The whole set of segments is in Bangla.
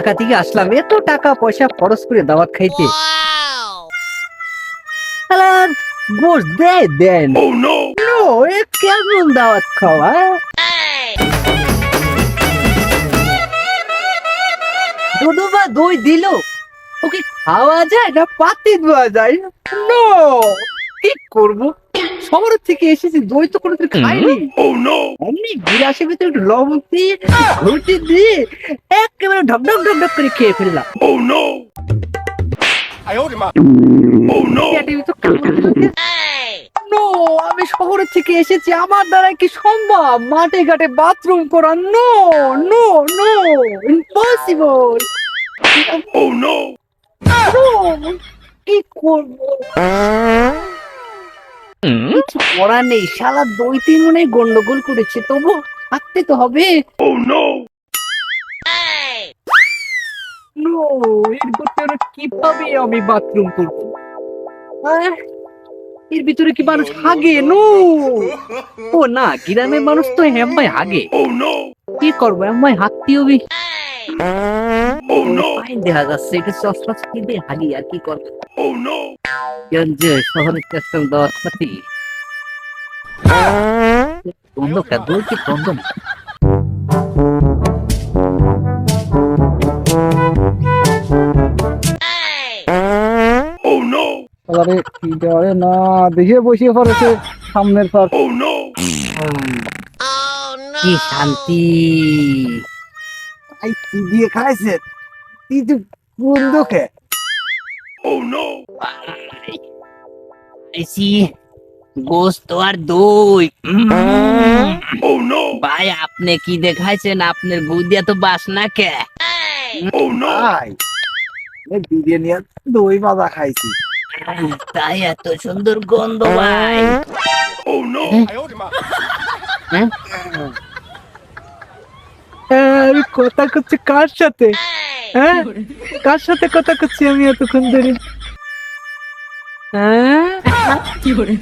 ঢাকা থেকে আসলাম। এত টাকা পয়সা খরচ করে দাওয়াত খাইতে। গোস দেয় দেন কেমন দাওয়াত খাওয়া দুধু বা দই দিল। ওকে খাওয়া যায় না পাতি দেওয়া যায় নো? কি করব? শহর থেকে এসেছি দই তো কোনোদিন খাইনি অমনি গিলাসের ভিতরে একটু লবণ দিয়ে ঘুটি দিয়ে একেবারে ঢক ঢক করে খেয়ে ফেললাম। আমি শহরের থেকে এসেছি আমার দ্বারা কি সম্ভব? মাঠে ঘাটে বাথরুম করা? নো নো নো ইম্পসিবল ও কি করব? কিছু করার নেই। শালা দইতে মনে গন্ডগোল করেছে তবু থাকতে তো হবে। নো এর ভিতরে কীভাবে আমি বাথরুম করব এর ভিতরে কি মানুষ হাগে? নো ও না গ্রামের মানুষ তো হেম্মাই হাগে। কি করব হেম্মাই হাঁকতে হবে। ফাইন দেখা যাচ্ছে এটা চশমা কিনতে হাগি আর কি করব? যে শহরের চেষ্টা দেওয়ার সাথে? দ্বন্দ্ব কা দই কি দ্বন্দ্ব না আরে কি করে? না দেখে বসিয়ে পড়েছে সামনের পার। কি শান্তি? আই কি দিয়ে খাইছে। তুই তো কোন আইসি গোস্ত আর দই। উম। ভাই আপনি কি দেখাইছেন? আপনার গুদিয়া তো বাসনা কে? আই এই বিরিয়ানি আর দই ভাজা খাইছি। তাই এত সুন্দর গন্ধ ভাই। 哎呦 হ্যাঁ কথা করছি কার সাথে? হ্যাঁ? কার সাথে কথা করছি আমি এতক্ষণ ধরে? হ্যাঁ? Oh, কি করে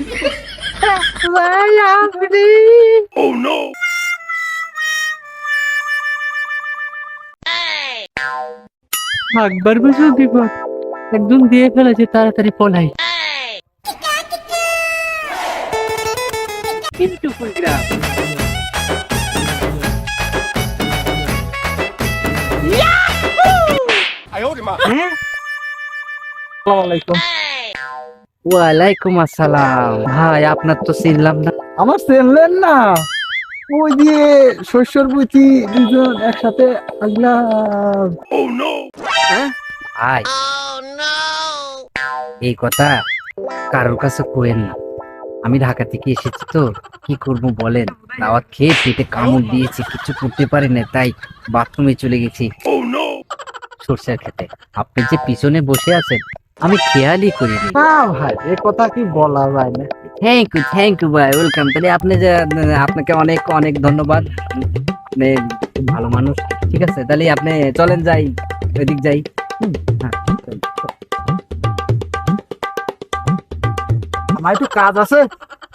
একদম দিয়ে ফেলেছে তাড়াতাড়ি পলাই। কিন্তু ওয়ালাইকুম আসসালাম। ভাই আপনার তো চিনলাম না। আমার চেনলেন না। ওই দিয়ে শস্যর বুঝি দুজন একসাথে আগলাম ভাই এই কথা কারোর কাছে কোয়েন না। আমি ঢাকা থেকে এসেছি তো কি করব বলেন? দাওয়াত খেয়ে পেটে কামড় দিয়েছি কিছু করতে পারি না তাই বাথরুমে চলে গেছি। সরষের খেতে আপনি যে পিছনে বসে আছেন আমি খেয়ালই করিনি। না ভাই এ কথা কি বলা যায় না থ্যাংক ইউ থ্যাংক ইউ ভাই ওয়েলকাম তাহলে আপনি যে আপনাকে অনেক অনেক ধন্যবাদ। আপনি ভালো মানুষ ঠিক আছে? তাহলে আপনি চলেন যাই ওইদিক যাই। হ্যাঁ। আমার একটু কাজ আছে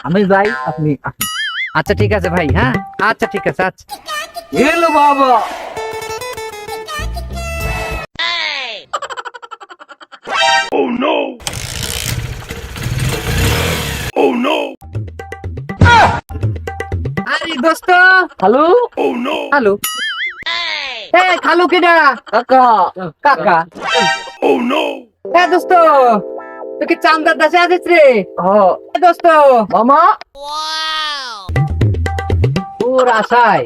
আমি যাই আপনি আচ্ছা ঠিক আছে ভাই হ্যাঁ? আচ্ছা ঠিক আছে আচ্ছা। এলো বাবা। হ্যালো হ্যালো এ খালু। কেডা কাকা। কাকা। এ দোস্ত তুই কি চান্দার দাসে আছিস রে? হ। এ দোস্ত। মামা? তোর আশায়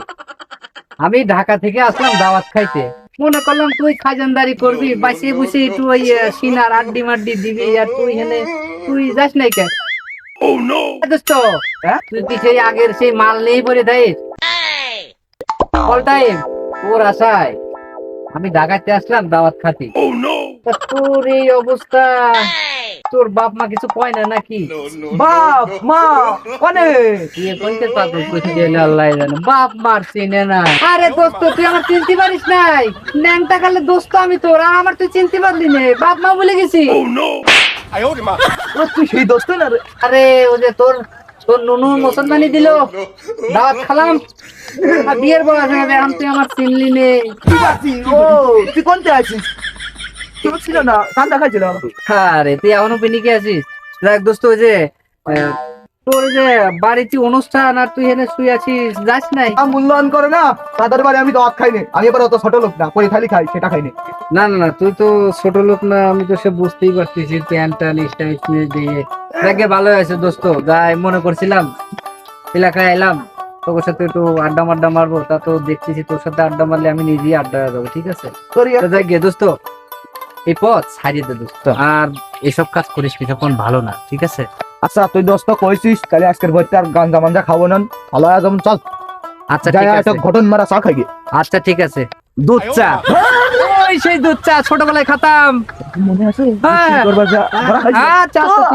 আমি ঢাকা থেকে আসলাম দাওয়াত খাইতে। মনে করলাম তুই খাজানদারি করবি বাসে বসে একটু ওই সিনার আড্ডি মাড্ডি দিবি আর তুই হেনে তুই যাস নাই কে এ দোস্ত হ্যাঁ? তুই কি সেই আগের সেই মাল নেই পরে থাকিস? অল টাইম আশায়। আমি ঢাকাতে আসলাম দাওয়াত খাতি। oh, তোর এই অবস্থা। তোর বাপ মা কিছু কয় না নাকি? বাপ মা কনে কইতে আল্লাহ জানে। বাপ মার চিনে না। আরে দোস্ত তুই আমার চিনতে পারিস নাই? ন্যাংটা কালে দোস্ত আমি তোর আর আমার তুই চিনতে পারলি না। বাপ মা বলে গেছি। oh, ও তুই সেই দোস্ত না আরে ও যে তোর তোর নুনু মুসলমানি দিল। দাওয়াত খালাম। আর বিয়ের বয়স হবে এখন তুই আমার চিনলি নেই ও তুই কোনতে আছিস? কেউ ছিল না ঠান্ডা খাইছিল। রে তুই এখনও পিনিকে আছিস? দেখ দোস্ত ওই যে আহ, তোর যে বাড়িতে অনুষ্ঠান আর তুই এখানে শুয়ে আছিস যাস নাই? আম মূল্যায়ন করে না। তাদের বাড়ি আমি দাওয়াত খাইনি। আমি এবার অত ছোট লোক না করে খালি খাই সেটা খাইনি। না না না তুই তো ছোট লোক না আমি তো সে বুঝতেই পারতেছি প্যান্টটা নিচটা নিয়ে দিয়ে। দেখে ভালো আছে দোস্ত। যাই মনে করছিলাম এলাকায় এলাম তোর সাথে একটু আড্ডা মাড্ডা মারবো তা তো দেখতেছি তোর সাথে আড্ডা মারলে আমি নিজেই আড্ডা যাব ঠিক আছে? যাই গিয়ে দোস্ত এই পথ ছাড়িয়ে দে দোস্ত। আর এসব কাজ করিস কি তখন ভালো না ঠিক আছে? আচ্ছা তুই দোস্ত কইছিস তাহলে আজকের বইতে আর গাঞ্জা মাঞ্জা খাব না। ভালো একদম চল। আচ্ছা ঠিক একটা আছে। ঘটন মারা চা খাই আচ্ছা ঠিক আছে। দুধ চা। ওই সেই দুধ চা ছোটবেলায় খাতাম। মনে আছে? হ্যাঁ। আচ্ছা আচ্ছা